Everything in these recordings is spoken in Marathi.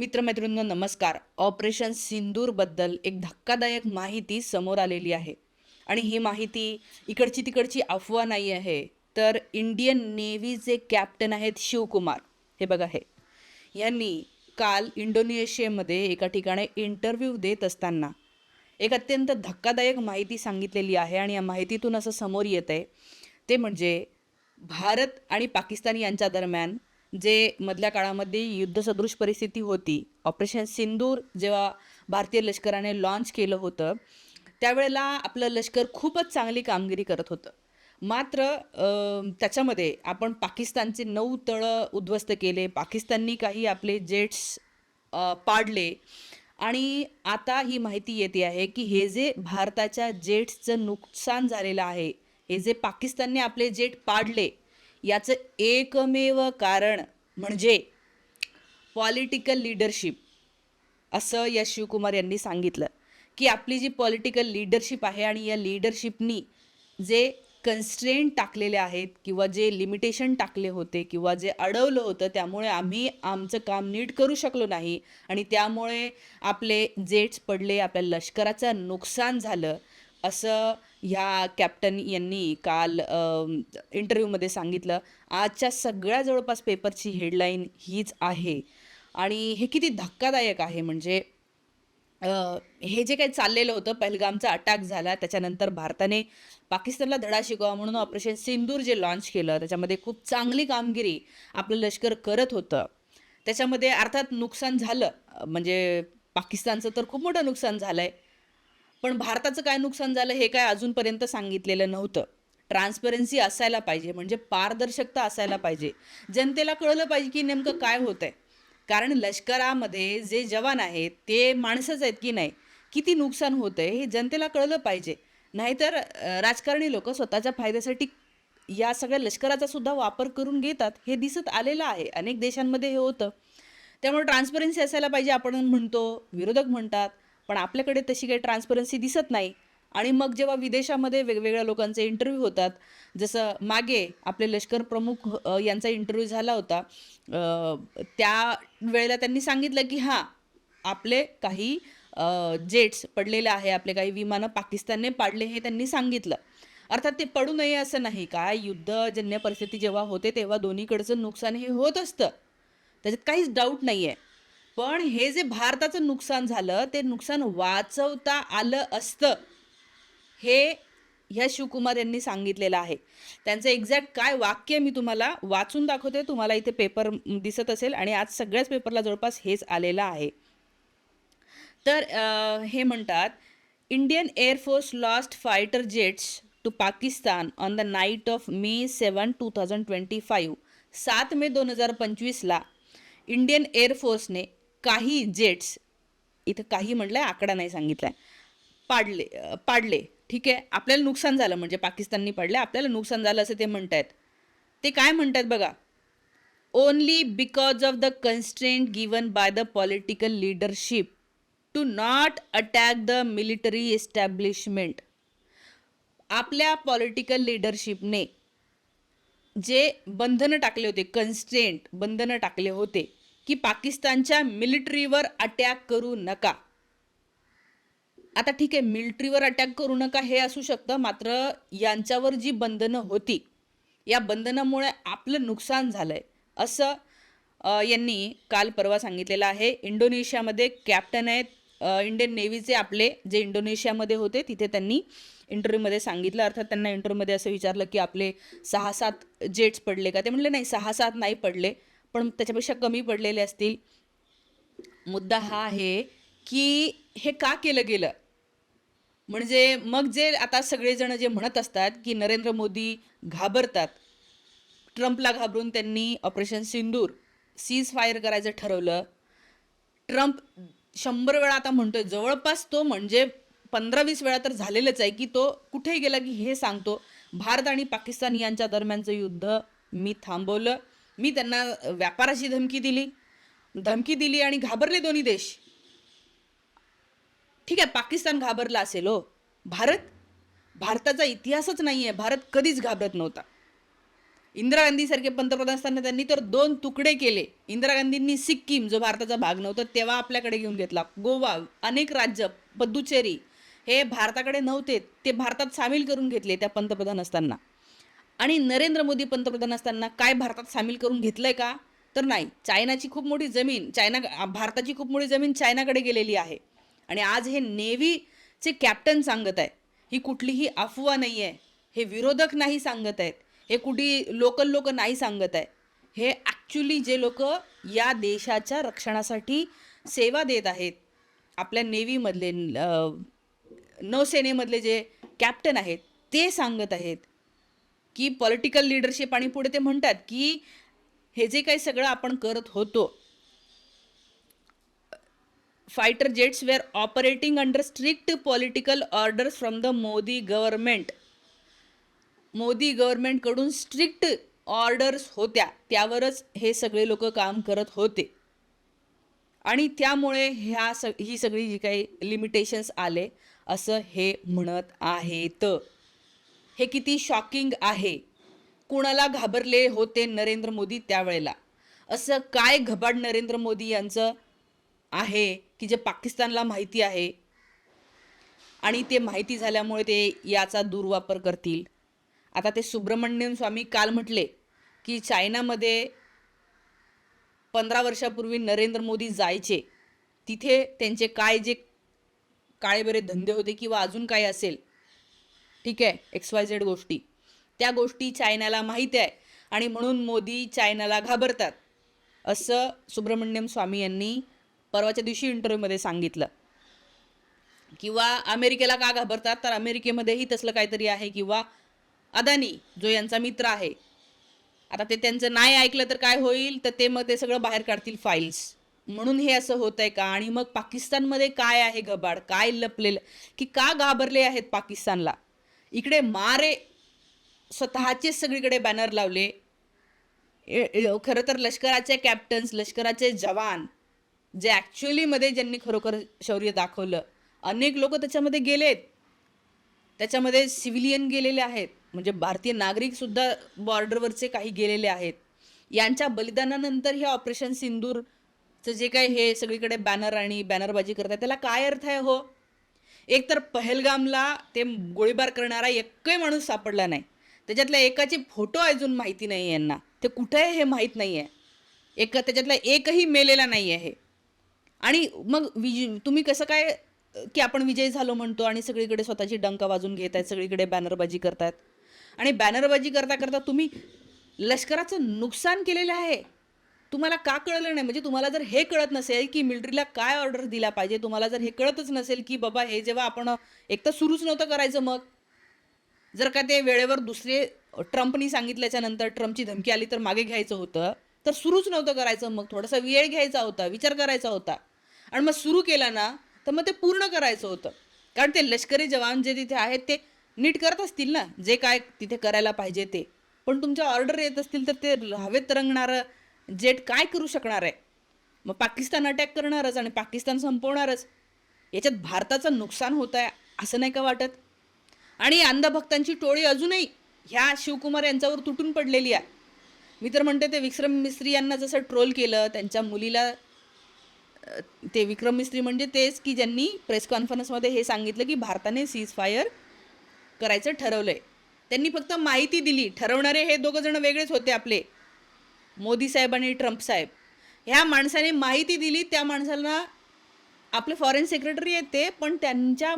मित्रमैत्रिणींनो नमस्कार. ऑपरेशन सिंदूरबद्दल एक धक्कादायक माहिती समोर आलेली आहे. आणि ही माहिती इकडची तिकडची अफवा नाही आहे तर इंडियन नेव्हीचे कॅप्टन आहेत शिवकुमार. हे बघा हे. यांनी काल इंडोनेशियामध्ये एका ठिकाणी इंटरव्ह्यू देत असताना एक अत्यंत धक्कादायक माहिती सांगितलेली आहे आणि या माहितीतून असं समोर येत आहे ते म्हणजे भारत आणि पाकिस्तान यांच्या दरम्यान जे मधल्या काळामध्ये युद्धसदृश परिस्थिती होती. ऑपरेशन सिंदूर जेव्हा भारतीय लष्कराने लॉन्च केलं होतं त्यावेळेला आपलं लष्कर खूपच चांगली कामगिरी करत होतं. मात्र त्याच्यामध्ये आपण पाकिस्तानचे नऊ तळं उद्ध्वस्त केले. पाकिस्ताननी काही आपले जेट्स पाडले. आणि आता ही माहिती येते आहे की हे जे भारताच्या जेट्सचं नुकसान झालेलं आहे हे जे पाकिस्तानने आपले जेट पाडले याचं एकमेव कारण म्हणजे पॉलिटिकल लीडरशिप असं या शिवकुमार यांनी सांगितलं. की आपली जी पॉलिटिकल लीडरशिप आहे आणि या लीडरशिपनी जे कन्स्ट्रेंट टाकलेले आहेत किंवा जे लिमिटेशन टाकले होते किंवा जे अडवलं होतं त्यामुळे आम्ही आमचं काम नीट करू शकलो नाही आणि त्यामुळे आपले जेट्स पडले आपल्या लष्कराचं नुकसान झालं असं ह्या कॅप्टन यांनी काल इंटरव्ह्यूमध्ये सांगितलं आजच्या सगळ्या जवळपास पेपरची हेडलाईन हीच आहे. आणि हे किती धक्कादायक आहे म्हणजे हे जे काही चाललेलं होतं पहलगामचा अटॅक झाला त्याच्यानंतर भारताने पाकिस्तानला धडा शिकवा म्हणून ऑपरेशन सिंदूर जे लॉन्च केलं त्याच्यामध्ये खूप चांगली कामगिरी आपलं लष्कर करत होतं. त्याच्यामध्ये अर्थात नुकसान झालं म्हणजे पाकिस्तानचं तर खूप मोठं नुकसान झालं आहे पण भारताचं काय नुकसान झालं हे काय अजूनपर्यंत सांगितलेलं नव्हतं. ट्रान्सपरन्सी असायला पाहिजे म्हणजे पारदर्शकता असायला पाहिजे. जनतेला कळलं पाहिजे की नेमकं काय होत आहे कारण लष्करामध्ये जे जवान आहेत ते माणसंच आहेत की नाही? किती नुकसान होतं आहे हे जनतेला कळलं पाहिजे. नाहीतर राजकारणी लोक स्वतःच्या फायद्यासाठी या सगळ्या लष्कराचा सुद्धा वापर करून घेतात हे दिसत आलेलं आहे. अनेक देशांमध्ये हे होतं. त्यामुळे ट्रान्सपरन्सी असायला पाहिजे आपण म्हणतो. विरोधक म्हणतात. पण आपल्याकडे तशी काही ट्रान्सपरन्सी दिसत नाही. आणि मग जेव्हा विदेशामध्ये वेगवेगळ्या लोकांचे इंटरव्ह्यू होतात जसं मागे आपले लष्कर प्रमुख यांचा इंटरव्ह्यू झाला होता त्या वेळेला त्यांनी सांगितलं की हां आपले काही जेट्स पडलेले आहे आपले काही विमानं पाकिस्तानने पाडले हे त्यांनी सांगितलं. अर्थात ते पडू नये असं नाही. काय युद्धजन्य परिस्थिती जेव्हा होते तेव्हा दोन्हीकडचं नुकसान हे होत असतं. त्याच्यात काहीच डाऊट नाही आहे पण हे जे भारताचं नुकसान झालं ते नुकसान वाचवता आलं असतं हे ह्या शिवकुमार यांनी सांगितलेलं आहे. त्यांचं एक्झॅक्ट काय वाक्य मी तुम्हाला वाचून दाखवते तुम्हाला इथे पेपर दिसत असेल आणि आज सगळ्याच पेपरला जवळपास हेच आलेलं आहे. तर हे म्हणतात Indian air force lost fighter jets to Pakistan on the night of May seven two thousand twenty five सात मे दोन हजार पंचवीसला इंडियन एअरफोर्सने काही जेट्स इथं काही म्हटलं आहे आकडा नाही सांगितला आहे पाडले पाडले. ठीक आहे? आपल्याला नुकसान झालं म्हणजे पाकिस्ताननी पाडले. आपल्याला नुकसान झालं असं ते म्हणत आहेत ते काय म्हणतात बघा? Only because of the constant given by the political leadership to not attack the military establishment आपल्या पॉलिटिकल लीडरशिपने जे बंधनं टाकले होते कन्स्टेंट बंधनं टाकले होते की पाकिस्तानच्या मिलिटरीवर अटॅक करू नका. आता ठीक आहे मिलिटरीवर अटॅक करू नका हे असू शकतं मात्र यांच्यावर जी बंधनं होती या बंधनामुळे आपलं नुकसान झालं आहे असं यांनी काल परवा सांगितलेलं आहे. इंडोनेशियामध्ये कॅप्टन आहेत इंडियन नेव्हीचे आपले जे इंडोनेशियामध्ये होते तिथे त्यांनी इंटरव्ह्यूमध्ये सांगितलं. अर्थात त्यांना इंटरव्ह्यूमध्ये असं विचारलं की आपले सहा सात जेट्स पडले का? ते म्हणले नाही सहा सात नाही पडले. पण त्याच्यापेक्षा कमी पडलेले असतील. मुद्दा हा आहे की हे का केलं गेलं? म्हणजे मग जे आता सगळेजण जे म्हणत असतात की नरेंद्र मोदी घाबरतात ट्रम्पला घाबरून त्यांनी ऑपरेशन सिंदूर सीज फायर करायचं ठरवलं. ट्रम्प शंभर वेळा आता म्हणतोय जवळपास तो म्हणजे पंधरा वीस वेळा तर झालेलंच आहे की तो कुठेही गेला की हे सांगतो भारत आणि पाकिस्तान यांच्या दरम्यानचं युद्ध मी थांबवलं. मी त्यांना व्यापाराची धमकी दिली. धमकी दिली आणि घाबरले दोन्ही देश. ठीक आहे पाकिस्तान घाबरला असेल हो. भारत भारताचा इतिहासच नाही आहे भारत कधीच घाबरत नव्हता. इंदिरा गांधीसारखे पंतप्रधान असताना त्यांनी तर दोन तुकडे केले. इंदिरा गांधींनी सिक्कीम जो भारताचा भाग नव्हता तेव्हा आपल्याकडे घेऊन घेतला. गोवा अनेक राज्य पद्दुचेरी हे भारताकडे नव्हते. ते भारतात सामील करून घेतले त्या पंतप्रधान असताना. आणि नरेंद्र मोदी पंतप्रधान असताना काय भारतात सामील करून घेतलंय का? तर नाही. चायनाची खूप मोठी जमीन चायना भारताची खूप मोठी जमीन चायनाकडे गेलेली आहे. आणि आज हे नेव्हीचे कॅप्टन सांगत आहे ही कुठलीही अफवा नाही आहे हे विरोधक नाही सांगत आहेत. हे कुठे लोकल लोक नाही सांगत आहे हे ॲक्च्युली जे लोक या देशाच्या रक्षणासाठी सेवा देत आहेत आपल्या नेव्हीमधले नौसेनेमधले जे कॅप्टन आहेत ते सांगत आहेत की पॉलिटिकल लिडरशिप आणि पुढे ते म्हणतात की हे जे काही सगळं आपण करत होतो fighter jets were operating under strict political orders from the Modi government Modi गव्हर्नमेंटकडून strict orders होत्या. त्यावरच हे सगळे लोक काम करत होते. आणि त्यामुळे ह्या स ही सगळी जी काही लिमिटेशन्स आले असं हे म्हणत आहेत. हे किती शॉकिंग आहे. कुणाला घाबरले होते नरेंद्र मोदी त्यावेळेला? असं काय घबाड नरेंद्र मोदी यांचं आहे की जे पाकिस्तानला माहिती आहे? आणि ते माहिती झाल्यामुळे ते याचा दुर्वापर करतील. आता ते सुब्रमण्यम स्वामी काल म्हटले की चायनामध्ये पंधरा वर्षापूर्वी नरेंद्र मोदी जायचे. तिथे त्यांचे काय जे काळेबरे धंदे होते किंवा अजून काय असेल ठीक आहे? एक्स वाय झेड गोष्टी. त्या गोष्टी चायनाला माहीत आहे. आणि म्हणून मोदी चायनाला घाबरतात. असं सुब्रमण्यम स्वामी यांनी परवाच्या दिवशी इंटरव्ह्यूमध्ये सांगितलं. किंवा अमेरिकेला का घाबरतात? तर अमेरिकेमध्येही तसलं काहीतरी आहे. किंवा अदानी जो यांचा मित्र आहे. आता ते त्यांचं नाही ऐकलं तर काय होईल? तर ते मग ते सगळं बाहेर काढतील फाईल्स म्हणून हे असं होत आहे का? आणि मग पाकिस्तानमध्ये काय आहे घबाड काय लपलेलं? की का घाबरले आहेत पाकिस्तानला? इकडे मारे स्वतःचेच सगळीकडे बॅनर लावले. ए- खरं तर लष्कराचे कॅप्टन्स लष्कराचे जवान जे ॲक्च्युलीमध्ये ज्यांनी खरोखर शौर्य दाखवलं अनेक लोक त्याच्यामध्ये गेलेत. त्याच्यामध्ये सिव्हिलियन गेलेले आहेत. म्हणजे भारतीय नागरिकसुद्धा बॉर्डरवरचे काही गेलेले आहेत. यांच्या बलिदानानंतर हे ऑपरेशन सिंदूरचं जे काही हे सगळीकडे बॅनर आणि बॅनरबाजी करतात त्याला काय अर्थ आहे हो? एकतर पहलगामला ते गोळीबार करणारा एकही माणूस सापडला नाही. त्याच्यातल्या एकाचे फोटो अजून माहिती नाही आहे यांना. ते कुठं आहे हे माहीत नाही आहे. एक त्याच्यातला एकही मेलेला नाही आहे. आणि मग विज तुम्ही कसं काय की आपण विजयी झालो म्हणतो आणि सगळीकडे स्वतःची डंका वाजून घेत आहेत सगळीकडे बॅनरबाजी करतायत आणि बॅनरबाजी करता करता तुम्ही लष्कराचं नुकसान केलेलं आहे. तुम्हाला का कळलं नाही? म्हणजे तुम्हाला जर हे कळत नसेल की मिलिटरीला काय ऑर्डर दिला पाहिजे तुम्हाला जर हे कळतच नसेल की बाबा हे जेव्हा आपण एक तर सुरूच नव्हतं करायचं मग. जर का ते वेळेवर दुसरे ट्रम्पनी सांगितल्याच्या नंतर ट्रम्पची धमकी आली तर मागे घ्यायचं होतं. तर सुरूच नव्हतं करायचं मग. थोडासा वेळ घ्यायचा होता विचार करायचा होता. आणि मग सुरू केला ना तर मग ते पूर्ण करायचं होतं. कारण ते लष्करी जवान जे तिथे आहेत ते नीट करत असतील ना जे काय तिथे करायला पाहिजे ते. पण तुमच्या ऑर्डर येत असतील तर ते हवेत तरंगणारं जेट काय करू शकणार आहे? मग पाकिस्तान अटॅक करणारच आणि पाकिस्तान संपवणारच. याच्यात भारताचं नुकसान होत आहे असं नाही का वाटत? आणि अंधभक्तांची टोळी अजूनही ह्या शिवकुमार यांच्यावर तुटून पडलेली आहे. मी तर म्हणते ते विक्रम मिस्त्री यांना जसं ट्रोल केलं त्यांच्या मुलीला ते विक्रम मिस्त्री म्हणजे तेच की ज्यांनी प्रेस कॉन्फरन्समध्ये हे सांगितलं की भारताने सीज फायर करायचं ठरवलं आहे त्यांनी फक्त माहिती दिली. ठरवणारे हे दोघंजणं वेगळेच होते आपले. मोदी साहेब आणि ट्रम्प साहेब. ह्या माणसाने माहिती दिली त्या माणसाला आपले फॉरेन सेक्रेटरी आहेत ते पण त्यांच्या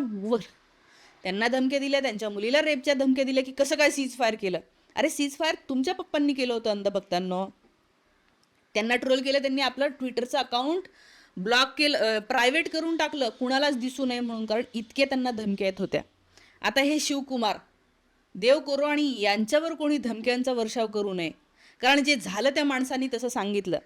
त्यांना धमक्या दिल्या त्यांच्या मुलीला रेपच्या धमक्या दिल्या की कसं काय सीज फायर केलं? अरे सीज फायर तुमच्या पप्पांनी केलं होतं अंधभक्तांनो. त्यांना ट्रोल केलं त्यांनी आपलं ट्विटरचं अकाउंट ब्लॉक केलं प्रायव्हेट करून टाकलं. कुणालाच दिसू नये म्हणून कारण इतके त्यांना धमक्या येत होत्या. आता हे शिवकुमार देव करो आणि यांच्यावर कोणी धमक्यांचा वर्षाव करू नये. कारण जे झालं त्या माणसाने तसं सांगितलं.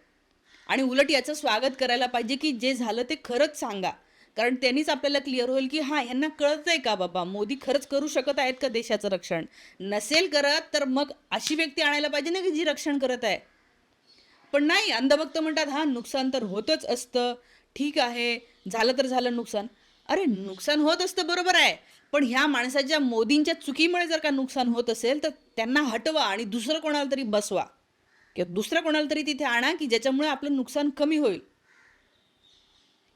आणि उलट याचं स्वागत करायला पाहिजे की जे झालं ते खरंच सांगा. कारण त्यांनीच आपल्याला क्लिअर होईल की हां ह्यांना कळत आहे का बाबा? मोदी खरंच करू शकत आहेत का देशाचं रक्षण? नसेल करत तर मग अशी व्यक्ती आणायला पाहिजे ना की जी रक्षण करत आहे. पण नाही अंधभक्त म्हणतात हां नुकसान तर होतच असतं. ठीक आहे झालं तर झालं नुकसान. अरे नुकसान होत असतं बरोबर आहे. पण ह्या माणसाच्या मोदींच्या चुकीमुळे जर का नुकसान होत असेल तर त्यांना हटवा आणि दुसरं कोणाला तरी बसवा. किंवा दुसरं कोणाला तरी तिथे आणा की ज्याच्यामुळे आपलं नुकसान कमी होईल.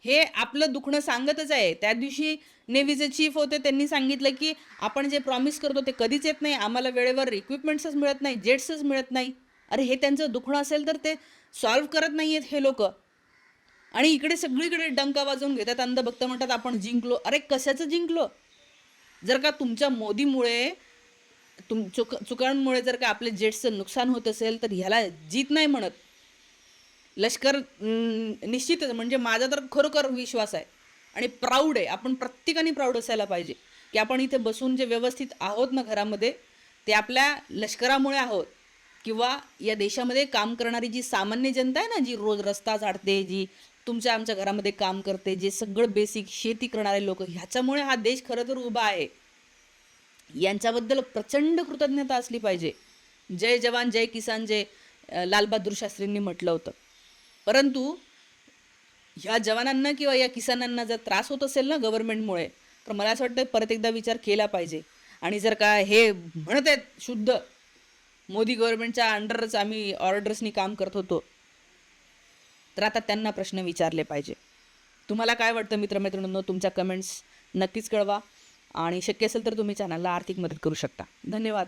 हे आपलं दुखणं सांगतच आहे. त्या दिवशी नेव्हीचे चीफ होते त्यांनी सांगितलं की आपण जे प्रॉमिस करतो ते कधीच येत नाही. आम्हाला वेळेवर इक्विपमेंट्सच मिळत नाही जेट्सच मिळत नाही. अरे हे त्यांचं दुखणं असेल तर ते सॉल्व्ह करत नाही आहेत हे लोक. आणि इकडे सगळीकडे डंका वाजवून घेतात. अंधभक्त म्हणतात आपण जिंकलो. अरे कशाचं जिंकलो? जर का तुमच्या मोदीमुळे तुम चुक चुकांमुळे जर का आपल्या जेट्सचं नुकसान होत असेल तर ह्याला जीत नाही म्हणत. लष्कर निश्चितच म्हणजे माझा तर खरोखर विश्वास आहे. आणि प्राऊड आहे. आपण प्रत्येकाने प्राऊड असायला पाहिजे. की आपण इथे बसून जे व्यवस्थित आहोत ना घरामध्ये ते आपल्या लष्करामुळे आहोत. किंवा या देशामध्ये काम करणारी जी सामान्य जनता आहे ना जी रोज रस्ता झाडते जी तुमच्या आमच्या घरामध्ये काम करते जे सगळं बेसिक शेती करणारे लोक ह्याच्यामुळे हा देश खरं तर उभा आहे. यांच्याबद्दल प्रचंड कृतज्ञता असली पाहिजे. जय जवान जय किसान जय लालबहादूर शास्त्रींनी म्हटलं होतं. परंतु ह्या जवानांना किंवा या किसानांना जर त्रास होत असेल ना गव्हर्नमेंटमुळे तर मला असं वाटतं परत एकदा विचार केला पाहिजे. आणि जर का हे म्हणत आहेत शुद्ध मोदी गव्हर्नमेंटच्या अंडरच आम्ही ऑर्डर्सनी काम करत होतो तर आता त्यांना प्रश्न विचारले पाहिजे. तुम्हाला काय वाटतं मित्रमैत्रिणींनो? तुमच्या कमेंट्स नक्कीच कळवा. आणि शक्य असेल तर तुम्ही चॅनलला आर्थिक मदत करू शकता. धन्यवाद.